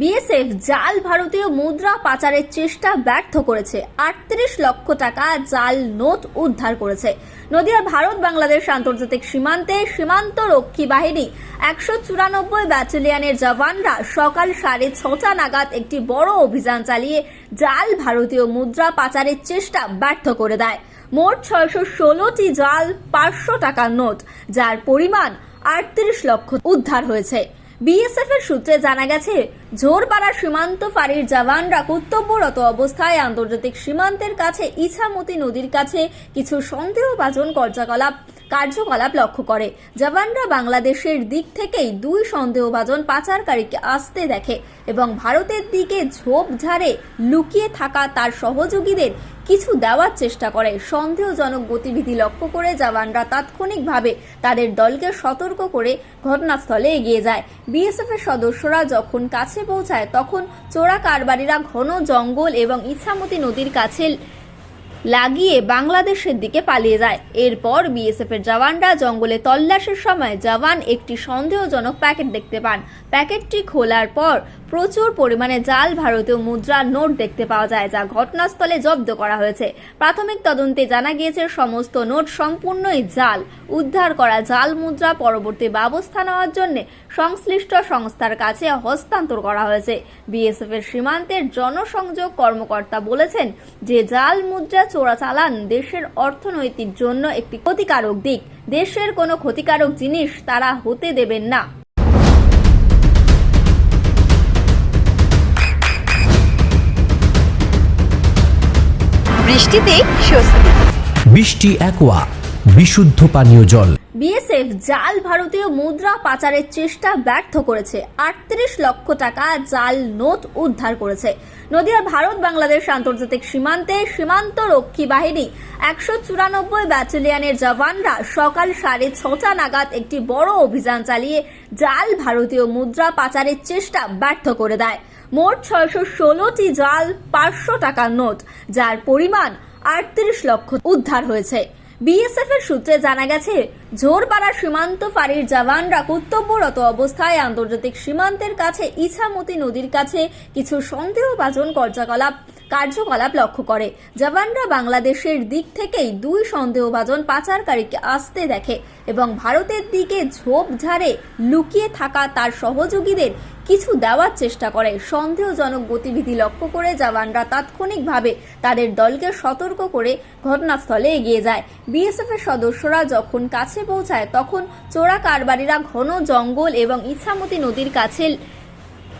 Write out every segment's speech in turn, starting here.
BSF জাল ভারতীয় মুদ্রা পাচারের চেষ্টা ব্যর্থ করেছে। আটত্রিশ লক্ষ টাকা জাল নোট উদ্ধার করেছে। নদিয়ার ভারত, বাংলাদেশ আন্তর্জাতিক সীমান্তে সীমান্ত রক্ষী বাহিনী একশো চুরানব্বই ব্যাটালিয়নের জওয়ানরা সকাল সাড়ে ছটা নাগাদ একটি বড় অভিযান চালিয়ে জাল ভারতীয় মুদ্রা পাচারের চেষ্টা ব্যর্থ করে দেয়। মোট ছয়শো ষোলোটি জাল, পাঁচশো টাকার নোট, যার পরিমাণ আটত্রিশ লক্ষ উদ্ধার হয়েছে। বিএসএফ এর সূত্রে জানা গেছে জোরপাড়া সীমান্ত ফাঁড়ির জওয়ানরা কর্তব্যরত অবস্থায় আন্তর্জাতিক সীমান্তের কাছে ইছামতি নদীর কাছে কিছু সন্দেহভাজন কার্যকলাপ কার্যকলাপ লক্ষ্য করে। জওয়ানরা বাংলাদেশের দিক থেকেই দুই সন্দেহভাজন পাচারকারীকে আসতে দেখে এবং ভারতের দিকে ঝোপ ঝাড়ে লুকিয়ে থাকা তার সহযোগীদের কিছু দেওয়ার চেষ্টা করে। সন্দেহজনক গতিবিধি লক্ষ্য করে জওয়ানরা তাৎক্ষণিকভাবে তাদের দলকে সতর্ক করে ঘটনাস্থলে এগিয়ে যায়। বিএসএফ এর সদস্যরা যখন কাছে পৌঁছায়, তখন চোরা কারবারিরা ঘন জঙ্গল এবং ইছামতি নদীর কাছে লাগিয়ে বাংলাদেশের দিকে পালিয়ে যায়। এরপর বিএসএফ এর জওয়ানরা জঙ্গলে তল্লাশের সময় জওয়ান একটি সন্দেহজনক প্যাকেট দেখতে পান। প্যাকেটটি খোলার পর প্রচুর পরিমাণে জাল, ভারতীয় মুদ্রার নোট দেখতে পাওয়া যায়, যা ঘটনাস্থলে জব্দ করা হয়েছে। প্রাথমিক তদন্তে জানা গিয়েছে, সমস্ত নোট সম্পূর্ণই জাল। উদ্ধার করা জাল মুদ্রা পরবর্তী ব্যবস্থা নেওয়ার জন্য সংশ্লিষ্ট সংস্থার কাছে হস্তান্তর করা হয়েছে। বিএসএফ এর সীমান্তের জনসংযোগ কর্মকর্তা বলেছেন, যে জাল মুদ্রা চোরাচালান দেশের অর্থনৈতিক জন্য একটি ক্ষতিকারক দিক। দেশের কোনো ক্ষতিকারক জিনিস তারা হতে দেবেন না। বৃষ্টিতে স্বস্তি। বৃষ্টি একোয়া বিশুদ্ধ পানীয় জল। বিএসএফ জাল ভারতীয় মুদ্রা পাচারের চেষ্টা ব্যর্থ করেছে। আটত্রিশ লক্ষ টাকা জাল নোট উদ্ধার করেছে। নদিয়ার ভারত, বাংলাদেশ আন্তর্জাতিক সীমান্তে সীমান্ত রক্ষী বাহিনী একশো চুরানব্বই ব্যাটালিয়নের জওয়ানরা সকাল সাড়ে ছটা নাগাদ একটি বড় অভিযান চালিয়ে জাল ভারতীয় মুদ্রা পাচারের চেষ্টা ব্যর্থ করে দেয়। মোট ছয়শো ষোলোটি জাল, পাঁচশো টাকার নোট, যার পরিমাণ আটত্রিশ লক্ষ উদ্ধার হয়েছে। বিএসএফ এর সূত্রে জানা গেছে জোরপাড়া সীমান্ত ফাঁড়ির জওয়ানরা কর্তব্যরত অবস্থায় আন্তর্জাতিক সীমান্তের কাছে ইছামতি নদীর কাছে কিছু সন্দেহভাজন কার্যকলাপ কার্যকলাপ লক্ষ্য করে। জওয়ানরা বাংলাদেশের দিক থেকেই দুই সন্দেহভাজন পাচারকারীকে আসতে দেখে এবং ভারতের দিকে ঝোপ ঝাড়ে লুকিয়ে থাকা তার সহযোগীদের কিছু দেওয়ার চেষ্টা করে। সন্দেহজনক গতিবিধি লক্ষ্য করে জওয়ানরা তাৎক্ষণিকভাবে তাদের দলকে সতর্ক করে ঘটনাস্থলে এগিয়ে যায়। বিএসএফ এর সদস্যরা যখন কাছে পৌঁছায়, তখন চোরা কারবারিরা ঘন জঙ্গল এবং ইছামতি নদীর কাছে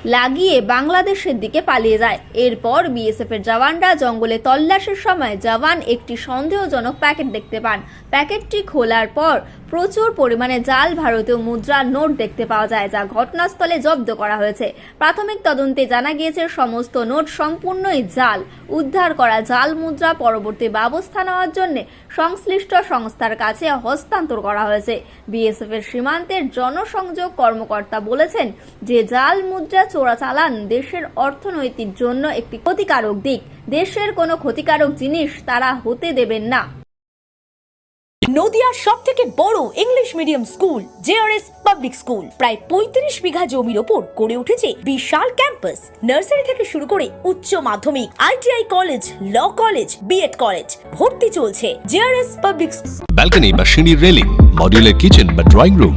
লাগিয়ে বাংলাদেশের দিকে পালিয়ে যায়। এরপর বিএসএফ এর জওয়ানরা জঙ্গলে তল্লাশের সময় জওয়ান একটি সন্দেহজনক প্যাকেট দেখতে পান। প্যাকেটটি খোলার পর প্রচুর পরিমাণে জাল, ভারতীয় মুদ্রার নোট দেখতে পাওয়া যায়, যা ঘটনাস্থলে জব্দ করা হয়েছে। প্রাথমিক তদন্তে জানা গিয়েছে, সমস্ত নোট সম্পূর্ণই জাল। উদ্ধার করা জাল মুদ্রা পরবর্তী ব্যবস্থা নেওয়ার জন্য সংশ্লিষ্ট সংস্থার কাছে হস্তান্তর করা হয়েছে। বিএসএফ এর সীমান্তের জনসংযোগ কর্মকর্তা বলেছেন, যে জাল মুদ্রা চোরাচালান দেশের অর্থনৈতিক জন্য একটি ক্ষতিকারক দিক। দেশের কোনো ক্ষতিকারক জিনিস তারা হতে দেবেন না। নদিয়ার সব থেকে বড় English medium school JRS public school. প্রায় পঁয়ত্রিশ বিঘা জমির ওপর গড়ে উঠেছে বিশাল ক্যাম্পাস। নার্সারি থেকে শুরু করে উচ্চ মাধ্যমিক ITI college law college B Ed college ভর্তি চলছে জেআরএস পাবলিক ব্যালকনি বা সিঁড়ির রেলিং মডিউলার কিচেন বা ড্রয়িং রুম।